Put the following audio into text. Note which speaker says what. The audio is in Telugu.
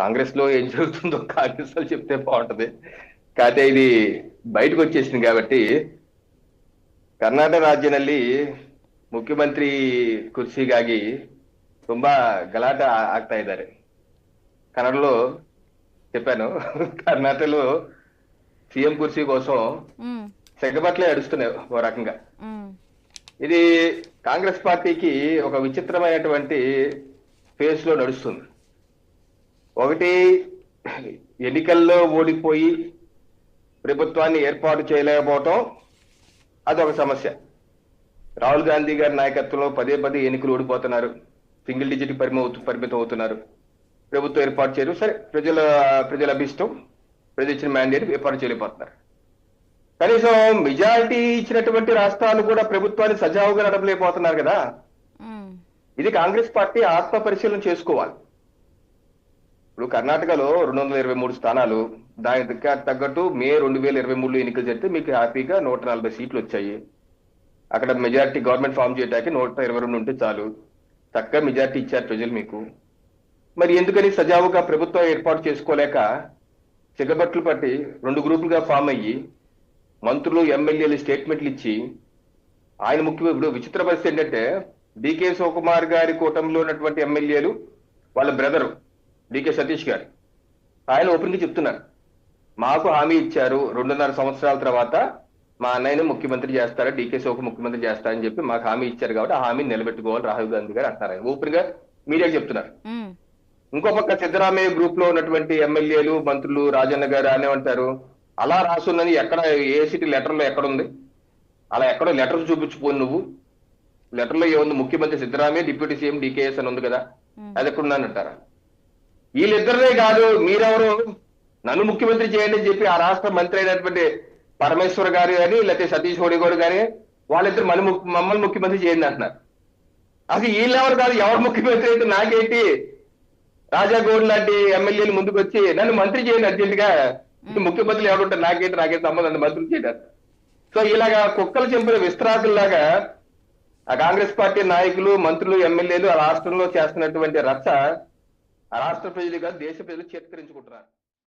Speaker 1: కాంగ్రెస్ లో ఏం జరుగుతుందో కాంగ్రెస్ లో చెప్తే బాగుంటది కాకపోతే ఇది బయటకు వచ్చేసింది కాబట్టి ಕರ್ನಾಟಕ ರಾಜ್ಯದಲ್ಲಿ ಮುಖ್ಯಮಂತ್ರಿ ಕುರ್ಚಿಗಾಗಿ ತುಂಬಾ ಗಲಾಟೆ ಆ- ಆಗ್ತಾ ಇದ್ದಾರೆ కన్నడలో చెప్పాను కర్ణాటకలో సీఎం కుర్చీ కోసం
Speaker 2: ఉమ్,
Speaker 1: సెగబట్లే అడుస్తున్నాయి ఓ రకంగా
Speaker 2: ఉమ్,
Speaker 1: ఇది కాంగ్రెస్ పార్టీకి ఒక విచిత్రమైనటువంటి ఫేస్ లో నడుస్తుంది ఒకటి ఎన్నికల్లో ఓడిపోయి ప్రభుత్వాన్ని ఏర్పాటు చేయలేకపోవటం అదొక సమస్య. రాహుల్ గాంధీ గారి నాయకత్వంలో పదే పదే ఎన్నికలు ఓడిపోతున్నారు. సింగిల్ డిజిట్ పరిమితం అవుతు- పరిమితం అవుతున్నారు. ప్రభుత్వం ఏర్పాటు చేయరు. సరే ప్రజల ప్రజల అభిష్టం. ప్రజలు ఇచ్చిన మ్యాండేట్ ఏర్పాటు చేయలేకపోతున్నారు. కనీసం మెజారిటీ ఇచ్చినటువంటి రాష్ట్రాలు కూడా ప్రభుత్వాన్ని సజావుగా నడపలేకపోతున్నారు కదా. ఇది కాంగ్రెస్ పార్టీ ఆత్మ పరిశీలన చేసుకోవాలి. ఇప్పుడు కర్ణాటకలో రెండు వందల ఇరవై మూడు స్థానాలు. దానికి తగ్గట్టు మే రెండు వేల ఇరవై మూడులో ఎన్నికలు జరిగితే మీకు హ్యాపీగా నూట నలభై సీట్లు వచ్చాయి. అక్కడ మెజారిటీ గవర్నమెంట్ ఫామ్ చేయడానికి నూట ఇరవై రెండు ఉంటే చాలు. తక్కువ మెజారిటీ ఇచ్చారు ప్రజలు మీకు. మరి ఎందుకని సజావుగా ప్రభుత్వం ఏర్పాటు చేసుకోలేక చిగబట్లు పట్టి రెండు గ్రూపులుగా ఫామ్ అయ్యి మంత్రులు ఎమ్మెల్యేలు స్టేట్మెంట్లు ఇచ్చి ఆయన ముఖ్య ఇప్పుడు విచిత్ర పరిస్థితి ఏంటంటే డికే శివకుమార్ గారి కూటమిలో ఉన్నటువంటి ఎమ్మెల్యేలు వాళ్ళ బ్రదరు డికే సతీష్ గారు. ఆయన ఓపెన్గా చెప్తున్నారు. మాకు హామీ ఇచ్చారు రెండున్నర సంవత్సరాల తర్వాత మా అన్నయ్యని ముఖ్యమంత్రి చేస్తారు డీకే శివకు ముఖ్యమంత్రి చేస్తారని చెప్పి మాకు హామీ ఇచ్చారు కాబట్టి ఆ హామీని నిలబెట్టుకోవాలి రాహుల్ గాంధీ గారు అంటారు ఆయన. ఓపెన్గా మీడియా చెప్తున్నారు. ఇంకో పక్క సిద్ధరామయ్య గ్రూప్లో ఉన్నటువంటి ఎమ్మెల్యేలు మంత్రులు రాజన్న గారు అనే అంటారు అలా రాసున్నది ఎక్కడ ఏ సిటీ లెటర్లో ఎక్కడ ఉంది? అలా ఎక్కడో లెటర్ చూపించుకోను నువ్వు. లెటర్లో ఏముంది? ముఖ్యమంత్రి సిద్ధరామయ్య డిప్యూటీ సీఎం డికేఎస్ అని ఉంది కదా. అది ఎక్కడ ఉందంటారా వీళ్ళిద్దరినే కాదు మీరెవరు? నన్ను ముఖ్యమంత్రి చేయండి అని చెప్పి ఆ రాష్ట్ర మంత్రి అయినటువంటి పరమేశ్వర్ గారు కానీ లేకపోతే సతీష్ హోడి గారు కానీ వాళ్ళిద్దరు మన మమ్మల్ని ముఖ్యమంత్రి చేయండి అంటున్నారు. అసలు వీళ్ళెవరు కాదు ఎవరు ముఖ్యమంత్రి అయితే నాకేంటి? రాజా గౌడ్ లాంటి ఎమ్మెల్యేలు ముందుకు వచ్చి నన్ను మంత్రి చేయండి అర్జెంట్గా ముఖ్యమంత్రులు ఎవరుంటారు నాకేంటి నాకేం సంబంధం లేదు, మంత్రులు చేయడం సో ఇలాగా కుక్కలు చెంపిన విస్తరాకుల్లాగా ఆ కాంగ్రెస్ పార్టీ నాయకులు మంత్రులు ఎమ్మెల్యేలు ఆ రాష్ట్రంలో చేస్తున్నటువంటి రచ్చ రాష్ట్ర ప్రజలు కాదు దేశ ప్రజలు చేత్కరించుకుంటున్నారు.